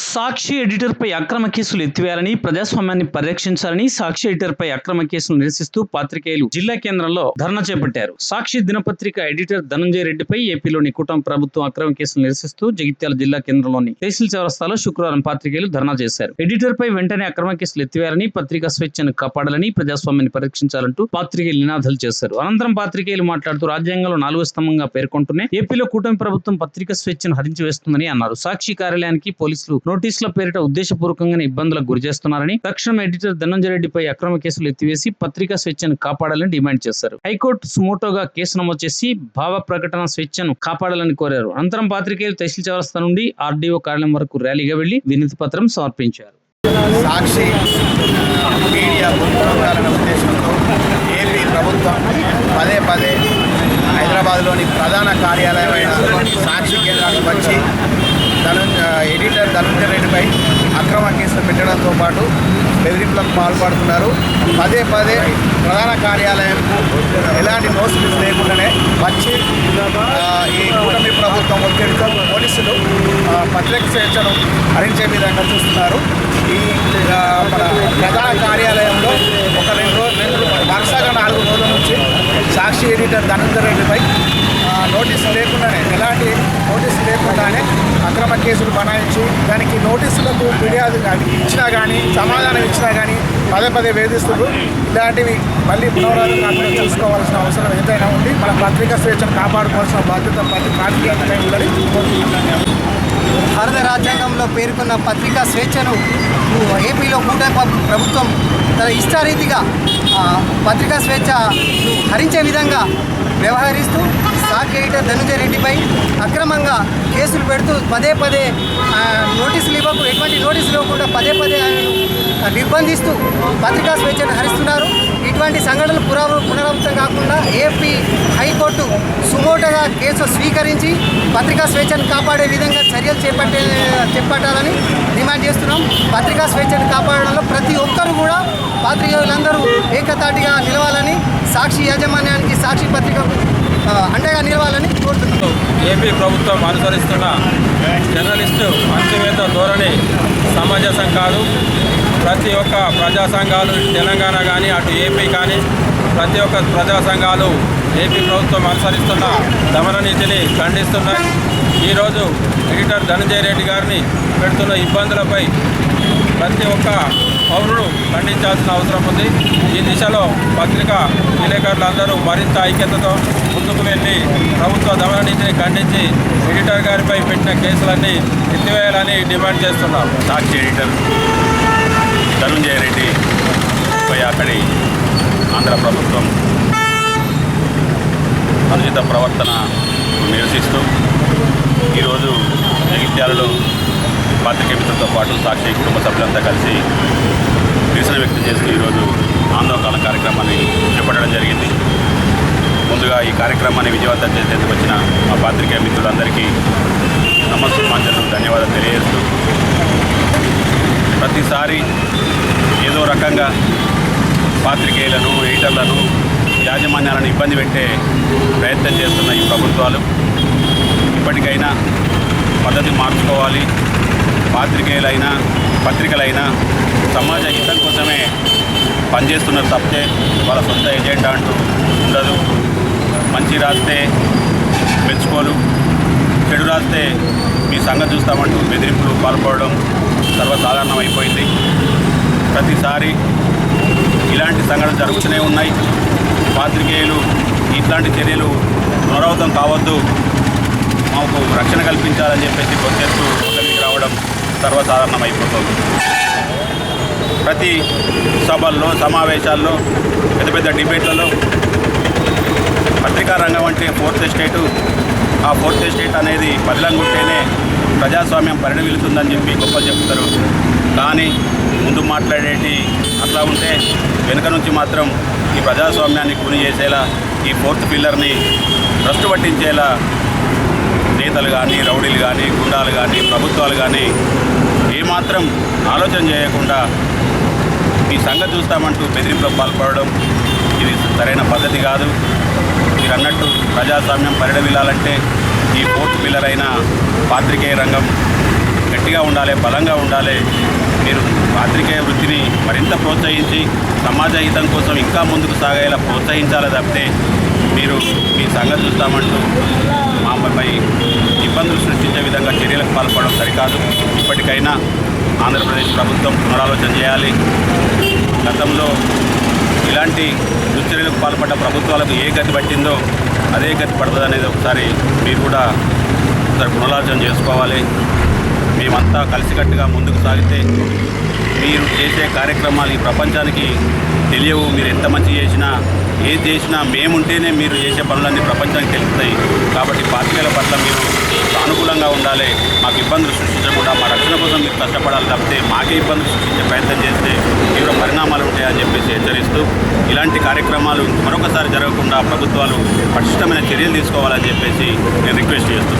సాక్షి ఎడిటర్పై అక్రమ కేసులు ఎత్తివేయాలని ప్రజాస్వామ్యాన్ని పరిరక్షించాలని సాక్షి ఎడిటర్పై అక్రమ కేసులు నిరసిస్తూ పాత్రికేయులు జిల్లా కేంద్రంలో ధర్నా చేపట్టారు. సాక్షి దినపత్రిక ఎడిటర్ ధనంజయ రెడ్డిపై ఏపీలోని కూటమి ప్రభుత్వం అక్రమ కేసులు నిరసిస్తూ జగిత్యాల జిల్లా కేంద్రంలోని తహసీల్ చౌరస్తాలో శుక్రవారం పాత్రికేయులు ధర్నా చేశారు. ఎడిటర్ పై వెంటనే అక్రమ కేసులు ఎత్తివేయాలని పత్రికా స్వేచ్ఛను కాపాడాలని ప్రజాస్వామ్యాన్ని పరిరక్షించాలంటూ పాత్రికేయులు నినాదాలు చేశారు. అనంతరం పాత్రికేయులు మాట్లాడుతూ రాజ్యాంగంలో నాలుగో స్తంభంగా పేర్కొంటూనే ఏపీలో కూటమి ప్రభుత్వం పత్రికా స్వేచ్ఛను హరించి వేస్తుందని అన్నారు. సాక్షి కార్యాలయానికి పోలీసులు నోటీసుల పేరిట ఉద్దేశపూర్వకంగానే ఇబ్బందులకు గురి చేస్తున్నారని తక్షణం ఎడిటర్ ధనంజయ రెడ్డిపై అక్రమ కేసులు ఎత్తివేసి పత్రికా స్వేచ్ఛను కాపాడాలని డిమాండ్ చేశారు. హైకోర్టు సుమోటోగా కేసు నమోదు చేసి భావ ప్రకటన స్వేచ్ఛను కాపాడాలని కోరారు. అనంతరం పాత్రికేయులు తహసీల్ చౌరస్తా నుండి ఆర్డీఓ కార్యాలయం వరకు ర్యాలీగా వెళ్ళి వినతి పత్రం సమర్పించారు. సాక్షి మీడియా గుర్తుండాలనే ఉద్దేశంతో ఏపీ ప్రభుత్వం పదే పదే హైదరాబాద్లోని ప్రధాన కార్యాలయమైన సాక్షి కేంద్రానికి వచ్చి ధను ఎడిటర్ ధనంజయ రెడ్డిపై అక్రమ కేసులు పెట్టడంతో పాటు బెదిరింపులకు పాల్పడుతున్నారు. పదే పదే ప్రధాన కార్యాలయంకు ఎలాంటి నోటీస్ లేకుండానే వచ్చి ఈ కూటమి ప్రభుత్వం ఒత్తిడితో పోలీసులు పత్రిక స్వేచ్ఛను హరించే విధంగా చూస్తున్నారు. ఈ మన ప్రధాన కార్యాలయంలో ఒక రెండు రోజులు రెండు వరుసగా నాలుగు రోజుల నుంచి సాక్షి ఎడిటర్ ధనంజయ రెడ్డిపై నోటీసు లేకుండానే ఎలాంటి నోటీసు లేకుండానే అక్రమ కేసులు బనాయించి దానికి నోటీసులకు ఫిర్యాదు కానీ ఇచ్చినా కానీ సమాధానం ఇచ్చినా కానీ పదే పదే వేధిస్తున్నారు ఇలాంటివి మళ్ళీ పునరావృతం కాకుండా చూసుకోవాల్సిన అవసరం ఎంతైనా ఉంది. మన పత్రికా స్వేచ్ఛను కాపాడుకోవాల్సిన బాధ్యత ప్రతి పాత్రికేయులపై ఉందని భారత రాజ్యాంగంలో పేర్కొన్న పత్రికా స్వేచ్ఛను ఏపీలో కూటమి ప్రభుత్వం తన ఇష్టారీతిగా పత్రికా స్వేచ్ఛ హరించే విధంగా వ్యవహరిస్తూ సాక్ ఎడిటర్ ధనుంజయ రెడ్డిపై అక్రమంగా కేసులు పెడుతూ పదే పదే నోటీసులు ఇవ్వకు ఎటువంటి నోటీసులు ఇవ్వకుండా పదే పదే ఆయనను నిర్బంధిస్తూ పత్రికా స్వేచ్ఛను హరిస్తున్నారు. ఇటువంటి సంఘటనలు పునరావ పునరావృతం కాకుండా ఏపీ హైకోర్టు సుమోటగా కేసు స్వీకరించి పత్రికా స్వేచ్ఛను కాపాడే విధంగా చర్యలు చేపట్టే చేపట్టాలని డిమాండ్ చేస్తున్నాం. పత్రికా స్వేచ్ఛను కాపాడడంలో ప్రతి ఒక్కరు కూడా పాత్రికేయులందరూ ఏకతాటిగా నిలవాలని సాక్షి యాజమాన్యానికి సాక్షి పత్రికకు ఆ, అండగా నిలవాలని కోరుతున్నాం ఏపీ ప్రభుత్వం అనుసరిస్తున్న జర్నలిస్టు అణచివేత ధోరణి సమంజసం కాదు. ప్రతి ఒక్క ప్రజా సంఘాలు తెలంగాణ కానీ అటు ఏపీ కానీ ప్రతి ఒక్క ప్రజా సంఘాలు ఏపీ ప్రభుత్వం అనుసరిస్తున్న దమన నీతిని ఖండిస్తున్నాయి. ఈరోజు ఎడిటర్ ధనంజయ రెడ్డి గారిని పెడుతున్న ఇబ్బందులపై ప్రతి ఒక్క పౌరుడు ఖండించాల్సిన అవసరం ఉంది. ఈ దిశలో పత్రికా విలేకరులందరూ మరింత ఐక్యతతో ముందుకు వెళ్ళి ప్రభుత్వ దమన నీతిని ఖండించి ఎడిటర్ గారిపై పెట్టిన కేసులన్నీ ఎత్తివేయాలని డిమాండ్ చేస్తున్నాం. సాక్షి ఎడిటర్ ధనుంజయ రెడ్డి పై అక్కడి ఆంధ్ర ప్రభుత్వం అనుచిత ప్రవర్తన నిరసిస్తూ ఈరోజు జగిత్యాలలో పాత్రికే మిత్రులతో పాటు సాక్షి కుటుంబ సభ్యులంతా కలిసి నిరసన వ్యక్తం చేస్తూ ఈరోజు ఆందోళన కార్యక్రమాన్ని చేపట్టడం జరిగింది. ముందుగా ఈ కార్యక్రమాన్ని విజయవంతం చేసేందుకు వచ్చిన మా పాత్రికేయ మిత్రులందరికీ నమస్కారం ధన్యవాదాలు తెలియజేస్తూ ప్రతిసారి ఏదో రకంగా పాత్రికేయులను ఎయిటర్లను యాజమాన్యాలను ఇబ్బంది పెట్టే ప్రయత్నం చేస్తున్న ఈ ప్రభుత్వాలు ఇప్పటికైనా పద్ధతి మార్చుకోవాలి. పాత్రికేయులైనా పత్రికలైనా సమాజ హితం కోసమే పనిచేస్తున్నారు తప్పితే వాళ్ళ సొంత ఎజెండా అంటూ ఉండదు. మంచి రాస్తే మెచ్చుకోలు చెడు రాస్తే మీ సంగతి చూస్తామంటూ బెదిరింపులు పాల్పడడం సర్వసాధారణం అయిపోయింది ప్రతిసారి ఇలాంటి సంఘటనలు జరుగుతూనే ఉన్నాయి. పాత్రికేయులు ఇట్లాంటి చర్యలు పునరావృతం కావద్దు. మాకు రక్షణ కల్పించాలని చెప్పేసి ప్రొటెస్ట్ రావడం సర్వసాధారణం అయిపోతుంది ప్రతి సభల్లో సమావేశాల్లో పెద్ద పెద్ద డిబేట్లలో పత్రికా రంగం అంటే ఫోర్త్ ఎస్టేటు. ఆ ఫోర్త్ ఎస్టేట్ అనేది బదిలంగుంటేనే ప్రజాస్వామ్యం పరిణమిలుతుందని చెప్పి గొప్ప చెప్తారు. కానీ ముందు మాట్లాడేటి అట్లా ఉంటే వెనుక నుంచి మాత్రం ఈ ప్రజాస్వామ్యాన్ని కూని చేసేలా ఈ ఫోర్త్ పిల్లర్ని భ్రష్టు పట్టించేలా నేతలు కానీ రౌడీలు కానీ గుండాలు కానీ ప్రభుత్వాలు కానీ ఏమాత్రం ఆలోచన చేయకుండా ఈ సంగతి చూస్తామంటూ బెదిరింపులకు పాల్పడడం ఇది సరైన పద్ధతి కాదు. మీరు అన్నట్టు ప్రజాస్వామ్యం పరిడమిల్లాలంటే ఈ ఫోర్త్ పిల్లర్ అయిన పాత్రికేయ రంగం గట్టిగా ఉండాలి బలంగా ఉండాలి. మీరు పాత్రికేయ వృత్తిని మరింత ప్రోత్సహించి సమాజ హితం కోసం ఇంకా ముందుకు సాగేలా ప్రోత్సహించాలి తప్పితే మీరు మీ సంగతి చూస్తామంటూ మాపై ఇబ్బందులు సృష్టించే విధంగా చర్యలకు పాల్పడడం సరికాదు. ఇప్పటికైనా ఆంధ్రప్రదేశ్ ప్రభుత్వం పునరాలోచన చేయాలి. గతంలో ఇలాంటి దుశ్చర్యలకు పాల్పడ్డ ప్రభుత్వాలకు ఏ గతి పట్టిందో అదే గతి పడుతుంది అనేది ఒకసారి మీరు కూడా ఒకసారి పునరాలోచన చేసుకోవాలి. మేమంతా కలిసికట్టుగా ముందుకు సాగితే మీరు చేసే కార్యక్రమాలు ఈ ప్రపంచానికి తెలియవు. మీరు ఎంత మంచి చేసినా ఏది చేసినా మేముంటేనే మీరు చేసే పనులన్నీ ప్రపంచానికి తెలుస్తాయి. కాబట్టి పార్టీల పట్ల మీరు సానుకూలంగా ఉండాలి. మాకు ఇబ్బందులు సృష్టించకుండా మా రక్షణ కోసం మీరు కష్టపడాలి తప్పితే మాకే ఇబ్బందులు సృష్టించే ప్రయత్నం చేస్తే తీవ్ర పరిణామాలు ఉంటాయని చెప్పేసి హెచ్చరిస్తూ ఇలాంటి కార్యక్రమాలు మరొకసారి జరగకుండా ప్రభుత్వాలు పటిష్టమైన చర్యలు తీసుకోవాలని చెప్పేసి నేను రిక్వెస్ట్ చేస్తున్నాను.